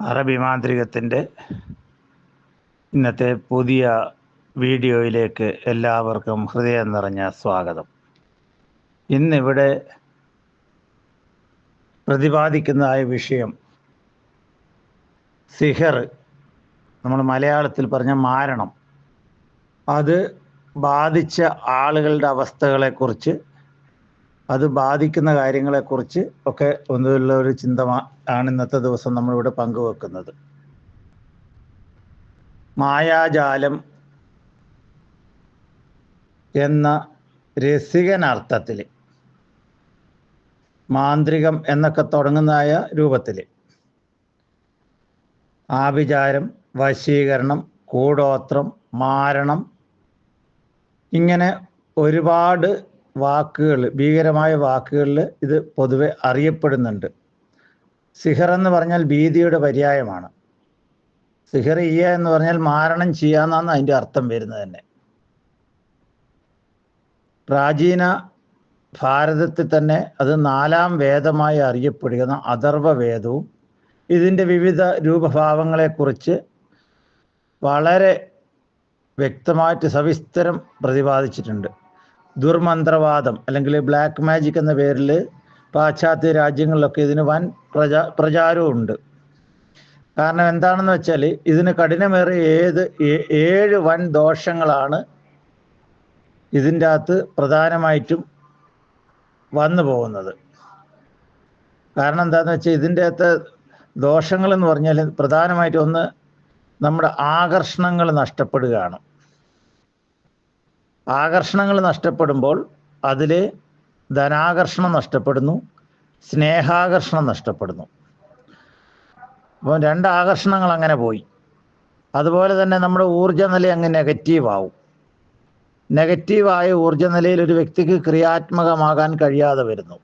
അറബി മാന്ത്രികത്തിന്റെ ഇന്നത്തെ പുതിയ വീഡിയോയിലേക്ക് എല്ലാവർക്കും ഹൃദയം നിറഞ്ഞ സ്വാഗതം. ഇന്നിവിടെ പ്രതിപാദിക്കുന്നതായ വിഷയം സിഹർ നമ്മൾ മലയാളത്തിൽ പറഞ്ഞ മാരണം. അത് ബാധിച്ച ആളുകളുടെ അവസ്ഥകളെക്കുറിച്ച് അത് ബാധിക്കുന്ന കാര്യങ്ങളെക്കുറിച്ച് ഒക്കെ ഒന്നുമില്ല ഒരു ചിന്ത ആണ് ഇന്നത്തെ ദിവസം നമ്മളിവിടെ പങ്കുവെക്കുന്നത്. മായാജാലം എന്ന രസികനർത്ഥത്തിൽ മാന്ത്രികം എന്നൊക്കെ തുടങ്ങുന്നതായ രൂപത്തിൽ ആഭിചാരം വശീകരണം കൂടോത്രം മാരണം ഇങ്ങനെ ഒരുപാട് വാക്കുകൾ ഭീകരമായ വാക്കുകളിൽ ഇത് പൊതുവെ അറിയപ്പെടുന്നുണ്ട്. സിഹർ എന്ന് പറഞ്ഞാൽ ഭീതിയുടെ പര്യായമാണ്. സിഹർ ചെയ്യുക എന്ന് പറഞ്ഞാൽ മാരണം ചെയ്യാന്നാണ് അതിന്റെ അർത്ഥം വരുന്നത് തന്നെ. പ്രാചീന ഭാരതത്തിൽ തന്നെ അത് നാലാം വേദമായി അറിയപ്പെടുന്ന അഥർവ വേദവും ഇതിന്റെ വിവിധ രൂപഭാവങ്ങളെക്കുറിച്ച് വളരെ വ്യക്തമായിട്ട് സവിസ്തരം പ്രതിപാദിച്ചിട്ടുണ്ട്. ദുർമന്ത്രവാദം അല്ലെങ്കിൽ ബ്ലാക്ക് മാജിക് എന്ന പേരിൽ പാശ്ചാത്യ രാജ്യങ്ങളിലൊക്കെ ഇതിന് വൻ പ്രചാ പ്രചാരവുമുണ്ട്. കാരണം എന്താണെന്ന് വെച്ചാൽ ഇതിന് കഠിനമേറിയ ഏത് ഏഴ് വൻ ദോഷങ്ങളാണ് ഇതിന്റെ അകത്ത് പ്രധാനമായിട്ടും വന്നു പോകുന്നത്. കാരണം എന്താണെന്ന് വെച്ചാൽ ഇതിന്റെ അകത്ത് ദോഷങ്ങൾ എന്ന് പറഞ്ഞാൽ പ്രധാനമായിട്ടും ഒന്ന് നമ്മുടെ ആകർഷണങ്ങൾ നഷ്ടപ്പെടുകയാണ്. ആകർഷണങ്ങൾ നഷ്ടപ്പെടുമ്പോൾ അതിൽ ധനാകർഷണം നഷ്ടപ്പെടുന്നു സ്നേഹാകർഷണം നഷ്ടപ്പെടുന്നു. അപ്പം രണ്ട് ആകർഷണങ്ങൾ അങ്ങനെ പോയി. അതുപോലെ തന്നെ നമ്മുടെ ഊർജ നില അങ്ങ് നെഗറ്റീവ് ആവും. നെഗറ്റീവായ ഊർജ നിലയിൽ ഒരു വ്യക്തിക്ക് ക്രിയാത്മകമാകാൻ കഴിയാതെ വരുന്നു.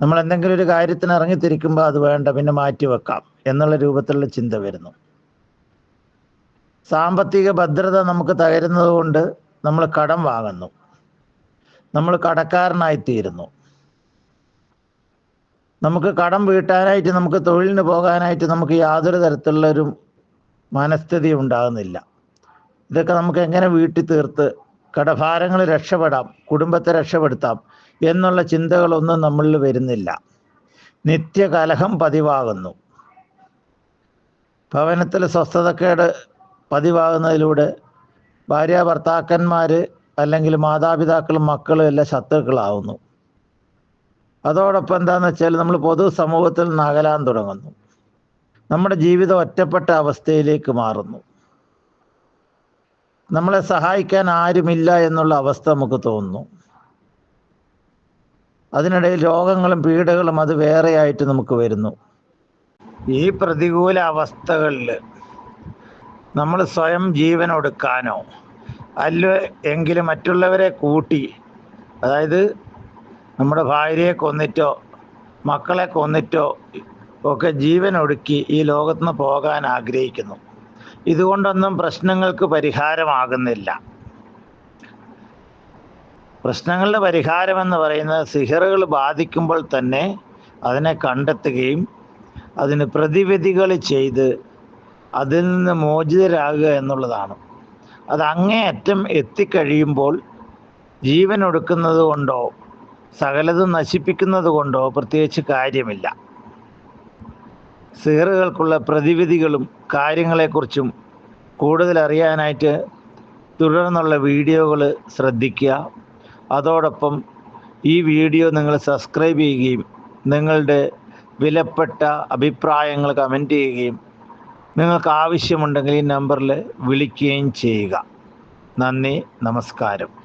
നമ്മൾ എന്തെങ്കിലും ഒരു കാര്യത്തിന് ഇറങ്ങിത്തിരിക്കുമ്പോൾ അത് വേണ്ട പിന്നെ മാറ്റിവെക്കാം എന്നുള്ള രൂപത്തിലുള്ള ചിന്ത വരുന്നു. സാമ്പത്തിക ഭദ്രത നമുക്ക് തകരുന്നത് കൊണ്ട് നമ്മൾ കടം വാങ്ങുന്നു. നമ്മൾ കടക്കാരനായിത്തീരുന്നു. നമുക്ക് കടം വീട്ടാനായിട്ട് നമുക്ക് തൊഴിലിന് പോകാനായിട്ട് നമുക്ക് യാതൊരു തരത്തിലുള്ള ഒരു മനസ്ഥിതി ഉണ്ടാകുന്നില്ല. ഇതൊക്കെ നമുക്ക് എങ്ങനെ വീട്ടി തീർത്ത് കടഭാരങ്ങൾ രക്ഷപ്പെടാം കുടുംബത്തെ രക്ഷപ്പെടുത്താം എന്നുള്ള ചിന്തകളൊന്നും നമ്മളിൽ വരുന്നില്ല. നിത്യകലഹം പതിവാകുന്നു. ഭവനത്തിൽ സ്വസ്ഥതക്കേട് പതിവാകുന്നതിലൂടെ ഭാര്യ ഭർത്താക്കന്മാർ അല്ലെങ്കിൽ മാതാപിതാക്കളും മക്കളും എല്ലാം ശത്രുക്കളാവുന്നു. അതോടൊപ്പം എന്താണെന്ന് വെച്ചാൽ നമ്മൾ പൊതു സമൂഹത്തിൽ നിന്ന് അകലാൻ തുടങ്ങുന്നു. നമ്മുടെ ജീവിതം ഒറ്റപ്പെട്ട അവസ്ഥയിലേക്ക് മാറുന്നു. നമ്മളെ സഹായിക്കാൻ ആരുമില്ല എന്നുള്ള അവസ്ഥ നമുക്ക് തോന്നുന്നു. അതിനിടയിൽ രോഗങ്ങളും പീഡകളും അത് വേറെയായിട്ട് നമുക്ക് വരുന്നു. ഈ പ്രതികൂല അവസ്ഥകളിൽ നമ്മൾ സ്വയം ജീവൻ ഒടുക്കാനോ അല്ല എങ്കിലും മറ്റുള്ളവരെ കൂട്ടി അതായത് നമ്മുടെ ഭാര്യയെ കൊന്നിട്ടോ മക്കളെ കൊന്നിട്ടോ ഒക്കെ ജീവൻ ഒടുക്കി ഈ ലോകത്ത് നിന്ന് പോകാൻ ആഗ്രഹിക്കുന്നു. ഇതുകൊണ്ടൊന്നും പ്രശ്നങ്ങൾക്ക് പരിഹാരമാകുന്നില്ല. പ്രശ്നങ്ങളുടെ പരിഹാരമെന്ന് പറയുന്നത് സിഹറുകൾ ബാധിക്കുമ്പോൾ തന്നെ അതിനെ കണ്ടെത്തുകയും അതിന് പ്രതിവിധികൾ ചെയ്ത് അതിൽ നിന്ന് മോചിതരാകുക എന്നുള്ളതാണ്. അത് അങ്ങേയറ്റം എത്തിക്കഴിയുമ്പോൾ ജീവൻ ഒടുക്കുന്നത് കൊണ്ടോ സകലതും നശിപ്പിക്കുന്നത് കൊണ്ടോ പ്രത്യേകിച്ച് കാര്യമില്ല. സിഹറുകൾക്കുള്ള പ്രതിവിധികളും കാര്യങ്ങളെക്കുറിച്ചും കൂടുതൽ അറിയാനായിട്ട് തുടർന്നുള്ള വീഡിയോകൾ ശ്രദ്ധിക്കുക. അതോടൊപ്പം ഈ വീഡിയോ നിങ്ങൾ സബ്സ്ക്രൈബ് ചെയ്യുകയും നിങ്ങളുടെ വിലപ്പെട്ട അഭിപ്രായങ്ങൾ കമന്റ് ചെയ്യുകയും നിങ്ങൾക്ക് ആവശ്യമുണ്ടെങ്കിൽ ഈ നമ്പറിൽ വിളിക്കുകയും ചെയ്യുക. നന്ദി നമസ്കാരം.